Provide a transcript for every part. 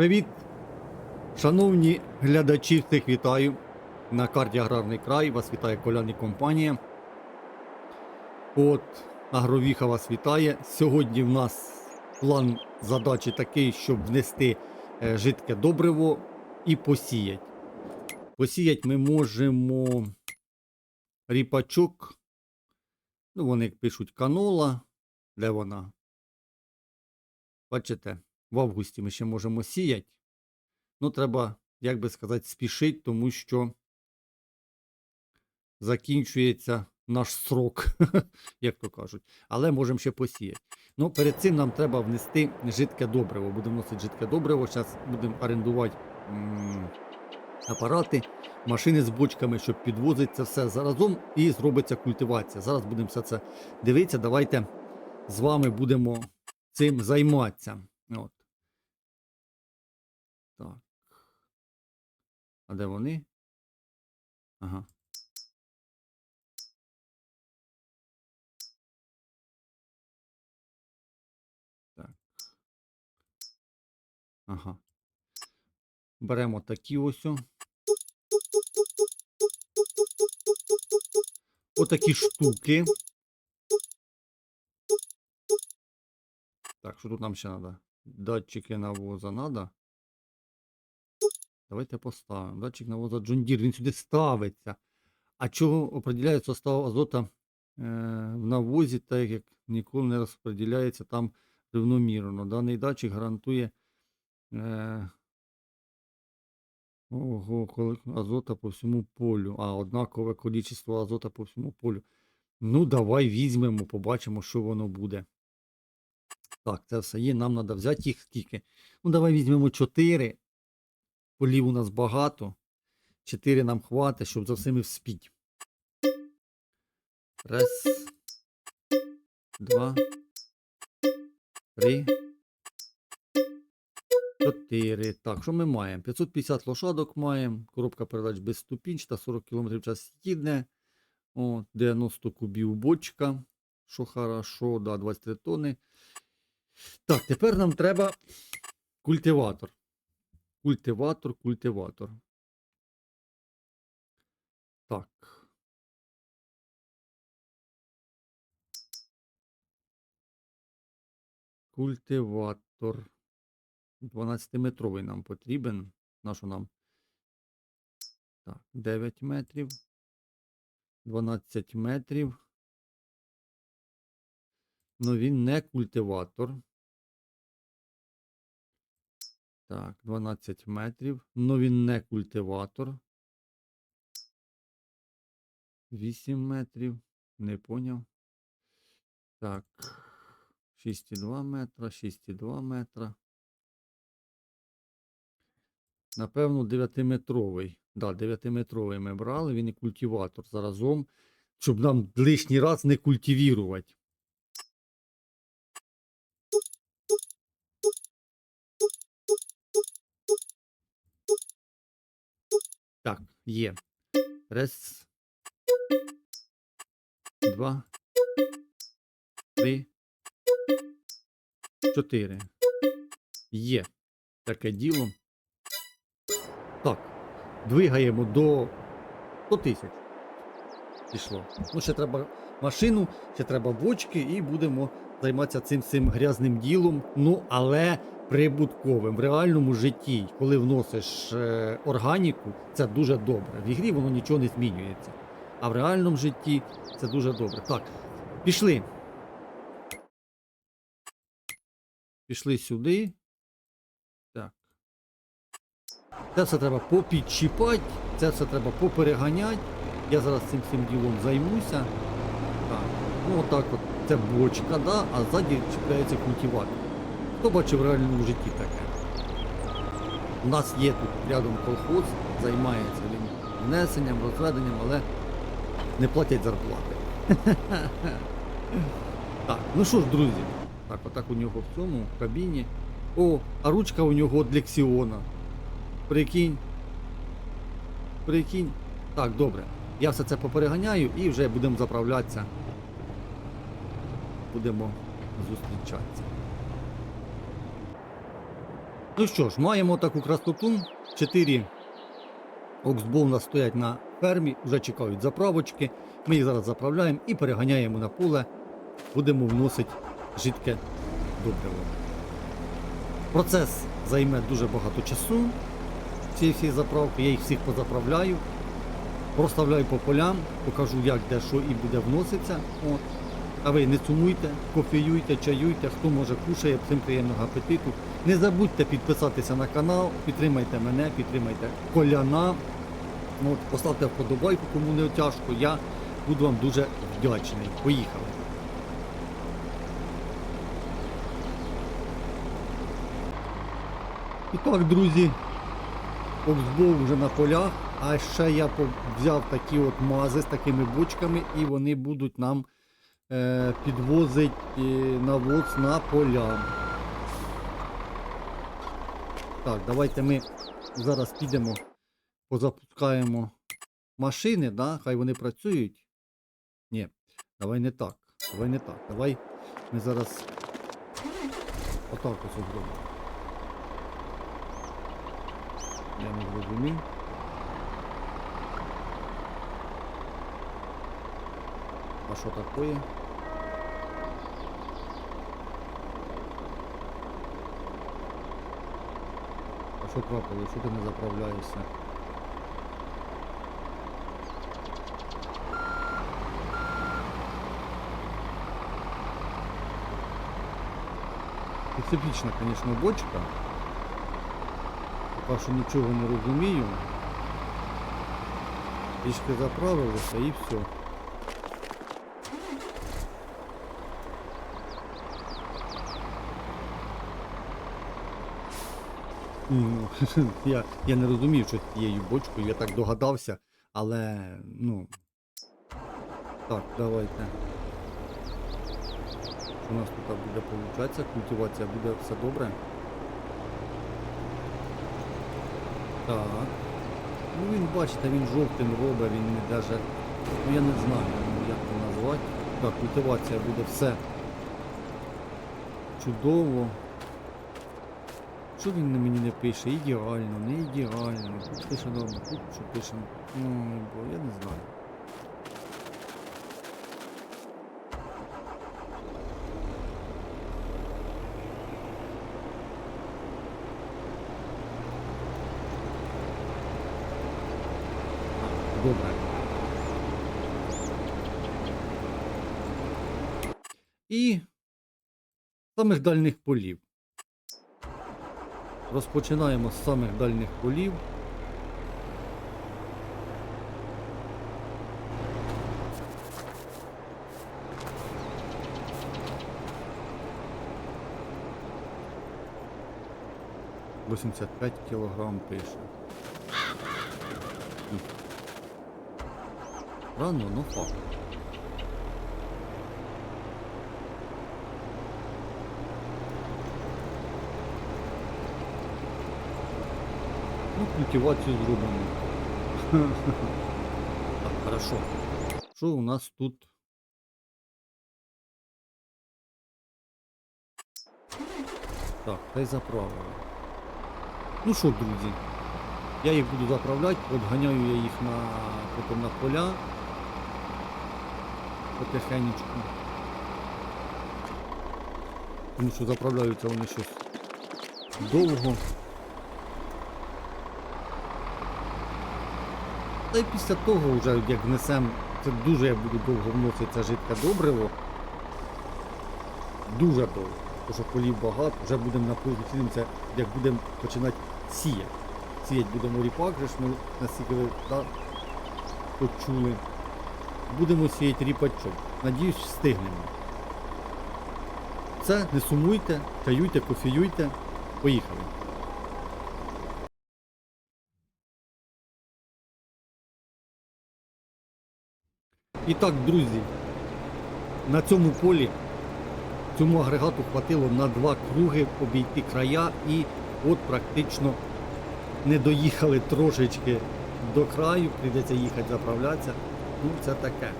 Привіт, шановні глядачі, всіх вітаю на карті Аграрний край. Вас вітає Колян і компанія. От Агровіха вас вітає. Сьогодні в нас план задачі такий, щоб внести е, жидке добриво і посіять. Посіять ми можемо ріпачок. Ну, вони пишуть канола. Де вона? Бачите, в августі ми ще можемо сіяти. Ну, треба, як би сказати, спішити, тому що закінчується наш срок, як то кажуть. Але можемо ще посіяти. Ну, перед цим нам треба внести жидке добриво. Будемо вносити жидке добриво. Зараз будемо орендувати апарати, машини з бочками, щоб підвозити це все заразом і зробиться культивація. Зараз будемо все це дивитися. Давайте з вами будемо цим займатися. От. Так. А де вони? Ага. Так. Ага. Беремо такі ось. Отакі штуки. Так, що тут нам ще треба? Датчики навоза треба. Давайте поставимо. Датчик навоза Deere, він сюди ставиться. А чого определяє состав азота е, в навозі, так як ніколи не розподіляється там рівномірно. Даний датчик гарантує е, ого, азота по всьому полю. А, однакове кількість азота по всьому полю. Ну, давай візьмемо, побачимо, що воно буде. Так, це все є. Нам треба взяти їх скільки. Ну, давай візьмемо 4. Полів у нас багато. 4 нам хватить, щоб за всіми вспіть. Раз. Два. Три. Чотири. Так, що ми маємо? 550 лошадок маємо. Коробка передач безступінчата, 40 км в час їде. О, 90 кубів бочка. Що хорошо, да, 23 тонни. Так, тепер нам треба культиватор. Культиватор, культиватор. Так. Культиватор. 12-метровий нам потрібен. Нащо нам? Так, 9 метрів. 12 метрів. Ну він не культиватор. Так, 12 метрів. Ну він не культиватор. 8 метрів. Не поняв. Так. 6,2 метра, 6,2 метра. Напевно, 9-метровий. Да, 9-метровий ми брали, він і культиватор заразом, щоб нам лишній раз не культивірувати. Так, є. Раз. Два. Три. Чотири. Є. Таке діло. Так. Двигаємо до 100 тисяч. Пішло. Ну, ще треба машину, ще треба бочки, і будемо займатися цим цим грязним ділом. Ну, але прибутковим. В реальному житті, коли вносиш е, органіку, це дуже добре. В ігрі воно нічого не змінюється. А в реальному житті це дуже добре. Так, пішли. Пішли сюди. Так. Це все треба попідчіпати, це все треба попереганяти. Я зараз цим всім ділом займуся. Так. Ну отак от. Це бочка, да? а ззаді чіпляється культиватор. Хто бачив в реальному житті таке? У нас є тут рядом колхоз, займається він внесенням, розведенням, але не платять зарплати. Так, ну що ж, друзі, так, отак у нього в цьому в кабіні. О, а ручка у нього для Лексіона. Прикинь. Прикинь. Так, добре. Я все це попереганяю і вже будемо заправлятися. Будемо зустрічатися. Ну що ж, маємо таку красоту. Чотири нас стоять на фермі, вже чекають заправочки. Ми їх зараз заправляємо і переганяємо на поле. Будемо вносити жидке добриво. Процес займе дуже багато часу. Ці всі заправки, я їх всіх позаправляю. Проставляю по полям, покажу, як де що і буде вноситься. От. А ви не сумуйте, кофеюйте, чаюйте, хто може кушає, всім приємного апетиту. Не забудьте підписатися на канал, підтримайте мене, підтримайте коляна. От, поставте вподобайку, кому не тяжко. Я буду вам дуже вдячний. Поїхали. І так, друзі, Оксбол вже на полях, а ще я взяв такі от мази з такими бочками, і вони будуть нам е, підвозити е, навоз на поля. Так, давайте ми зараз підемо, позапускаємо машини, да? хай вони працюють. Ні, давай не так. Давай не так. Давай ми зараз отак ось зробимо. Я не зрозумів. А що таке? що трапилось? Що ти не заправляєшся? Специфічна, звісно, бочка. Поки що нічого не розумію. Трішки заправилися і все. я, я не розумів, що з цією бочкою, я так догадався, але ну. Так, давайте. У нас тут буде получатися? Культивація буде все добре. Так. Ну він, бачите, він жовтим робить, він не даже. Ну я не знаю, як це назвати. Так, культивація буде все чудово. Що він на мені не пише? Ідеально, не ідеально. Тут пише добре, тут що пише. Ну, бо я не знаю. І самих дальніх полів. Розпочинаємо з самих дальніх полів. Вісімдесят п'ять кілограм пише. Рано, но факт. Ну, культивацію зробимо. Так, хорошо. Що у нас тут? Так, хай заправили. Ну що, друзі, я їх буду заправляти, отганяю я їх на потім на поля. Потихенечку. Тому що заправляються вони щось довго. Та й після того вже як внесемо, це дуже я буду довго вносити це жидке добриво. Дуже довго. Тому що полів багато, вже будемо на цілимося, як будемо починати сіяти. Сіяти будемо ріпак, ж ми наскільки ви да, почули. Будемо сіяти ріпачок. Надіюсь, встигнемо. Все, не сумуйте, чаюйте, кофеюйте. Поїхали. І так, друзі, на цьому полі цьому агрегату хватило на два круги обійти края і от практично не доїхали трошечки до краю, прийдеться їхати заправлятися. Ну, це таке. Е,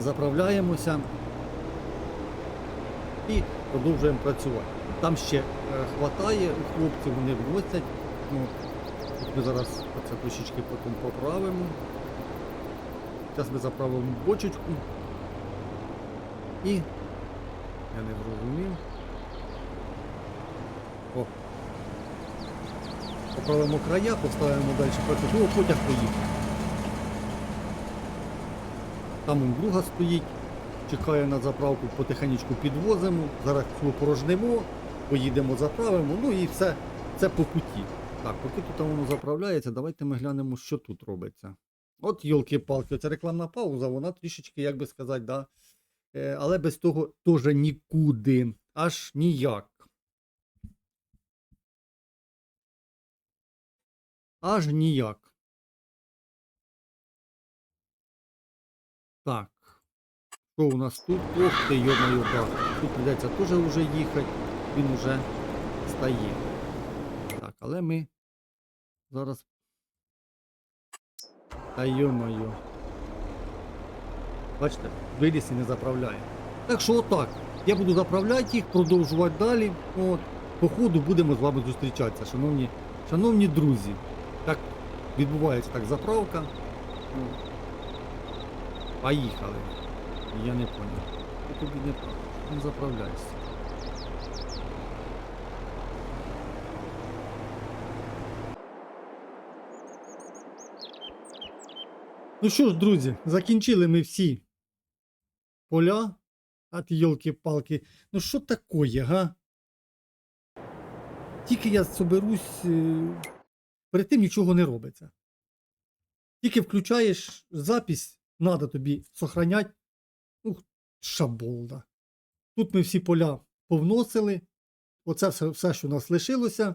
заправляємося. і продовжуємо працювати. Там ще е, хватає у хлопців, вони вносять. Ну, ми зараз це трішечки потім поправимо. Зараз ми заправимо бочечку. І я не зрозумів. О. Поправимо края, поставимо далі працювати. О, потяг поїхав. Там он друга стоїть, чекає на заправку, потихенечку підвозимо. Зараз цю порожнемо, поїдемо, заправимо, ну і все це по путі. Так, поки тут воно заправляється, давайте ми глянемо, що тут робиться. От йолки-палки, ця рекламна пауза, вона трішечки, як би сказати, да. Е, але без того теж нікуди. Аж ніяк. Аж ніяк. Так. Що у нас тут? Ох ти, йо-моє, да. Тут придеться теж вже їхати. Він уже стає. Так, але ми зараз. Та йо-моє. Бачите, виліз і не заправляє. Так що отак. Я буду заправляти їх, продовжувати далі. От. По ходу будемо з вами зустрічатися, шановні, шановні друзі. Так відбувається так заправка. Поїхали. Я не понял. Тобі? Не заправляйся. Ну що ж, друзі, закінчили ми всі поля. Ти йолки-палки. Ну що такое, га? Тільки я соберусь, е, перед тим нічого не робиться. Тільки включаєш запись, треба тобі сохранять. Ух, шаболда. Тут ми всі поля повносили. Оце все, все що у нас лишилося.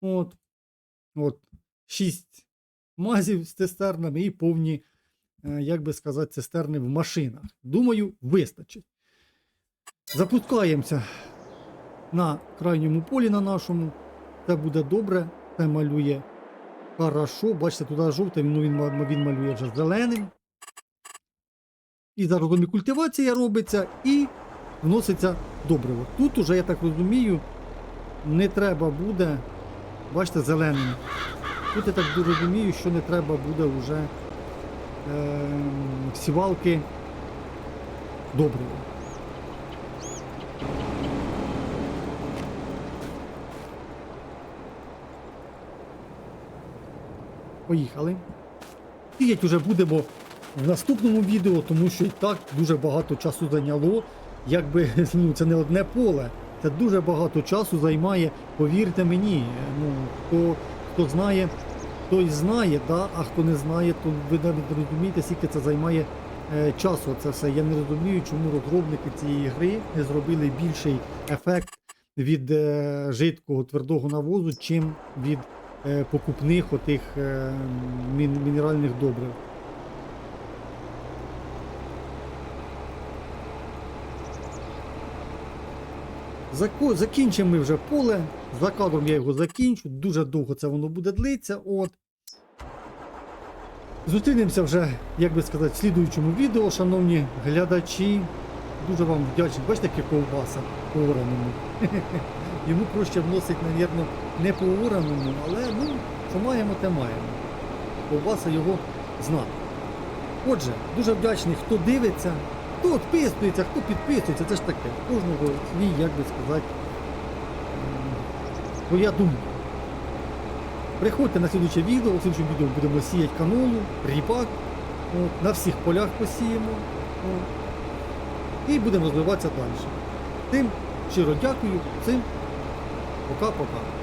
От. От. Шість мазів з цистернами і повні, е, як би сказати, цистерни в машинах. Думаю, вистачить. Запускаємося на крайньому полі на нашому. Це буде добре. Це малює хорошо. Бачите, туди жовте, ну він, він малює вже зеленим. І зараз культивація робиться і вноситься добриво. Тут уже, я так розумію, не треба буде, бачите, зеленим. Тут я так розумію, що не треба буде вже е, сівалки добриво. Поїхали. Сіять вже будемо в наступному відео, тому що і так дуже багато часу зайняло. Якби ну, це не одне поле, це дуже багато часу займає, повірте мені. Ну, хто, хто знає, той знає, да? а хто не знає, то ви навіть не розумієте, скільки це займає е, часу. Це все. Я не розумію, чому розробники цієї гри не зробили більший ефект від е, жидкого твердого навозу, чим від е, покупних отих мін- мінеральних добрив. Закінчимо ми вже поле. За кадром я його закінчу. Дуже довго це воно буде длиться. От. Зустрінемося вже, як би сказати, в слідуючому відео, шановні глядачі. Дуже вам вдячний. Бачите, яке ковбаса по ораному. Йому проще вносить, мабуть, не по ораному, але ну, що маємо, те маємо. Ковбаса його зна. Отже, дуже вдячний, хто дивиться, хто підписується, хто підписується, це ж таке. Кожного свій, як би сказати, своя думка. Приходьте на слідуче відео, у слідчому відео будемо сіяти канолу, ріпак, от, на всіх полях посіємо. От, і будемо розвиватися далі. Тим щиро дякую, цим пока-пока.